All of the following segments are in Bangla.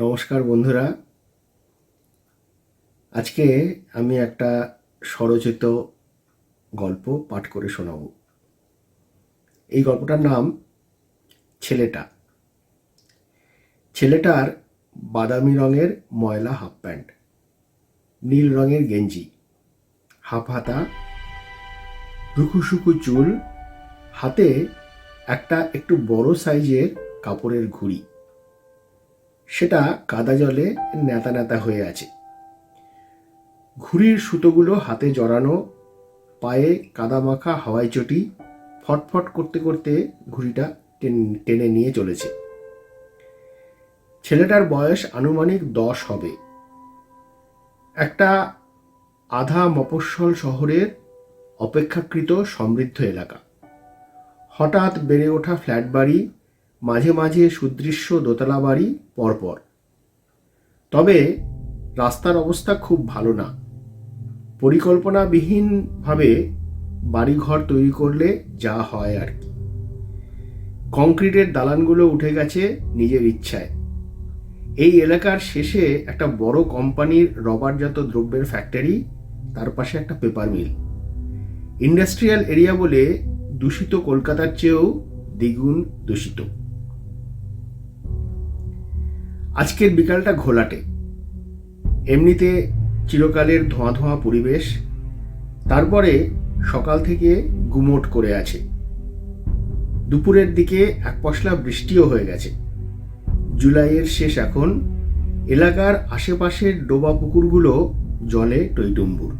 নমস্কার বন্ধুরা। আজকে আমি একটা স্বরচিত গল্প পাঠ করে শোনাব। এই গল্পটার নাম ছেলেটা। ছেলেটার বাদামি রঙের ময়লা হাফ প্যান্ট, নীল রঙের গেঞ্জি, হাফ হাতা রুকু সুকু চুল, হাতে একটা একটু বড় সাইজের কাপড়ের ঘুড়ি। সেটা কাদা জলে নেতা নেতা হয়ে আছে। ঘুড়ির সুতোগুলো হাতে জড়ানো, পায়ে কাদা মাখা হাওয়াই চটি ফটফট করতে করতে ঘুড়িটা টেনে নিয়ে চলেছে। ছেলেটার বয়স আনুমানিক দশ হবে। একটা আধা মফস্বল শহরের অপেক্ষাকৃত সমৃদ্ধ এলাকা। হঠাৎ বেড়ে ওঠা ফ্ল্যাট বাড়ি মাঝে মাঝে সুদৃশ্য দোতলা বাড়ি পরপর। তবে রাস্তার অবস্থা খুব ভালো না। পরিকল্পনাবিহীনভাবে বাড়িঘর তৈরি করলে যা হয় আর কি। কংক্রিটের দালানগুলো উঠে গেছে নিজের ইচ্ছায়। এই এলাকার শেষে একটা বড় কোম্পানির রবারজাত দ্রব্যের ফ্যাক্টরি, তার পাশে একটা পেপার মিল। ইন্ডাস্ট্রিয়াল এরিয়া বলে দূষিত কলকাতার চেয়েও দ্বিগুণ দূষিত। আজকের বিকালটা ঘোলাটে। এমনিতে চিরকালের ধোঁয়া ধোঁয়া পরিবেশ, তারপরে সকাল থেকে গুমোট করে আছে। দুপুরের দিকে এক পশলা বৃষ্টিও হয়ে গেছে। জুলাইয়ের শেষ এখন, এলাকার আশেপাশের ডোবা পুকুরগুলো জলে টইটুম্বুর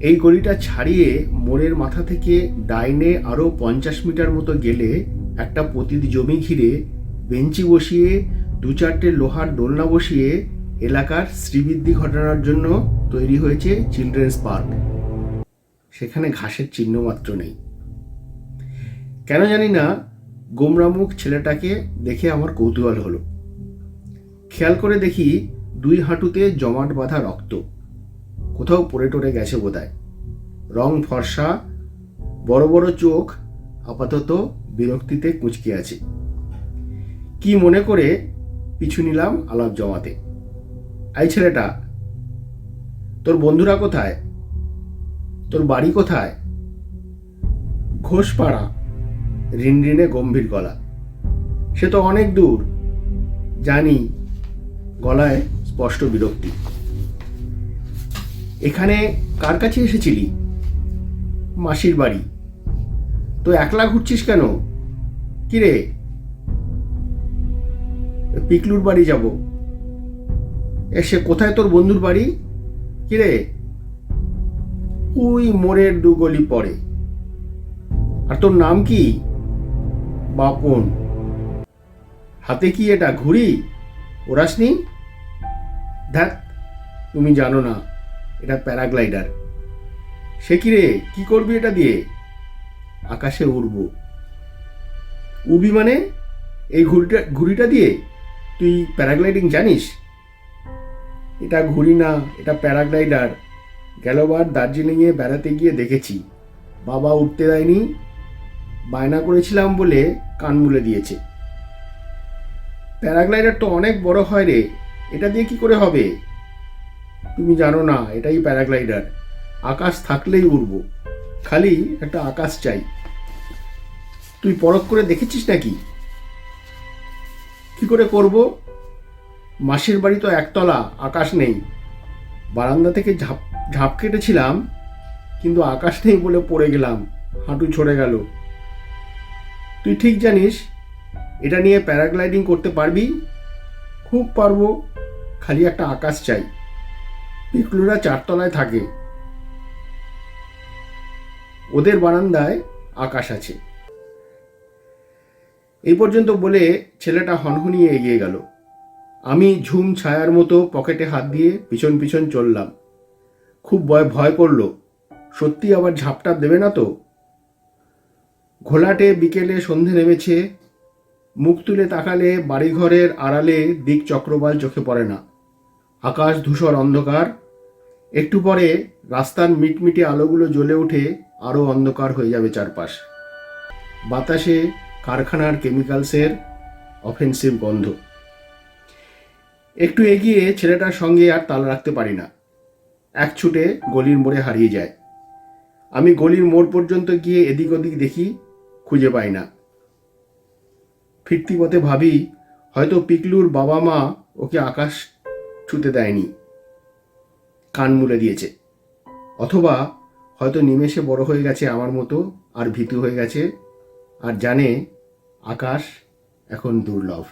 এই গলিটা ছাড়িয়ে মোড়ের মাথা থেকে ডাইনে আরও পঞ্চাশ মিটার মতো গেলে একটা পতিত জমি ঘিরে বেঞ্চি বসিয়ে দু চারটে লোহার দোলনা বসিয়ে এলাকার শ্রীবৃদ্ধি ঘটানোর জন্য তৈরি হয়েছে চিলড্রেন্স পার্ক। সেখানে ঘাসের চিহ্ন মাত্র নেই। কেন জানি না, গোমরামুখ ছেলেটাকে দেখে আমার কৌতূহল হলো। খেয়াল করে দেখি দুই হাঁটুতে জমাট বাঁধা রক্ত। কোথাও পড়ে টরে গেছে বোধহয়। রং ফর্সা, বড় বড় চোখ, আপাতত বিরক্তিতে কুঁচকে আছে। কি মনে করে পিছু নিলাম আলাপ জমাতে। এই ছেলেটা, তোর বন্ধুরা কোথায়? তোর বাড়ি কোথায়? ঘোষপাড়া। রিনরিনে গম্ভীর গলা। সে তো অনেক দূর। জানি। গলায় স্পষ্ট বিরক্তি। এখানে কার কাছে এসেছিলি? মাসির বাড়ি। তো একলা ঘুরছিস কেন? কিরে পিকলুর বাড়ি যাব। এসে কোথায় তোর বন্ধুর বাড়ি? কিরে ওই মোড়ের দু গলি পরে। আর তোর নাম কি? বাপন। হাতে কি এটা ঘুড়ি? ওরাসনি? দেখ তুমি জানো না, এটা প্যারাগ্লাইডার। সে কি রে? কি করবি এটা দিয়ে? আকাশে উড়ব। উড়বি মানে? এই ঘুড়িটা ঘুড়িটা দিয়ে? তুই প্যারাগ্লাইডিং জানিস? এটা ঘুড়ি না এটা প্যারাগ্লাইডার। গেলবার দার্জিলিংয়ে বেড়াতে গিয়ে দেখেছি। বাবা উঠতে দেয়নি। বায়না করেছিলাম বলে কান মুলে দিয়েছে। প্যারাগ্লাইডার তো অনেক বড় হয় রে, এটা দিয়ে কি করে হবে? তুমি জানো না, এটাই প্যারাগ্লাইডার। আকাশ থাকলেই উড়বো। খালি একটা আকাশ চাই। তুই পরখ করে দেখেছিস নাকি? করে করব? মাসির বাড়ি তো একতলা, আকাশ নেই। বারান্দা থেকে ঝাঁপ ঝাঁপ কেটেছিলাম, কিন্তু আকাশ নেই বলে পড়ে গেলাম। হাঁটু ছড়ে গেল। তুই ঠিক জানিস, এটা নিয়ে প্যারাগ্লাইডিং করতে পারবি? খুব পারব, খালি একটা আকাশ চাই। পিকলুরা চারতলায় থাকে। ওদের বারান্দায় আকাশ আছে। এই পর্যন্ত বলে ছেলেটা হনহনিয়ে এগিয়ে গেল। আমি ঝুম ছায়ার মতো পকেটে হাত দিয়ে পিছন পিছন চললাম। খুব ভয় ভয় করল। সত্যি আবার ঝাপটা দেবে না তো? ঘোলাটে বিকেলে সন্ধে নেমেছে। মুখ তুলে তাকালে বাড়িঘরের আড়ালে দিক চক্রবাল চোখে পড়ে না। আকাশ ধূসর অন্ধকার। একটু পরে রাস্তার মিটমিটে আলোগুলো জ্বলে উঠে আরও অন্ধকার হয়ে যাবে চারপাশ। বাতাসে কারখানার কেমিক্যালসের অফেন্সিভ গন্ধ। একটু এগিয়ে ছেলেটার সঙ্গে আর তাল রাখতে পারি না। এক ছুটে গলির মোড়ে হারিয়ে যায়। আমি গলির মোড় পর্যন্ত গিয়ে এদিক ওদিক দেখি খুঁজে পাই না। ফিরতি পথে ভাবি, হয়তো পিকলুর বাবা মা ওকে আকাশ ছুতে দেয়নি। কান মুলে দিয়েছে। অথবা হয়তো নিমেষে বড় হয়ে গেছে আমার মতো আর ভীতু হয়ে গেছে আর জানে আকাশ এখন দুর্লভ।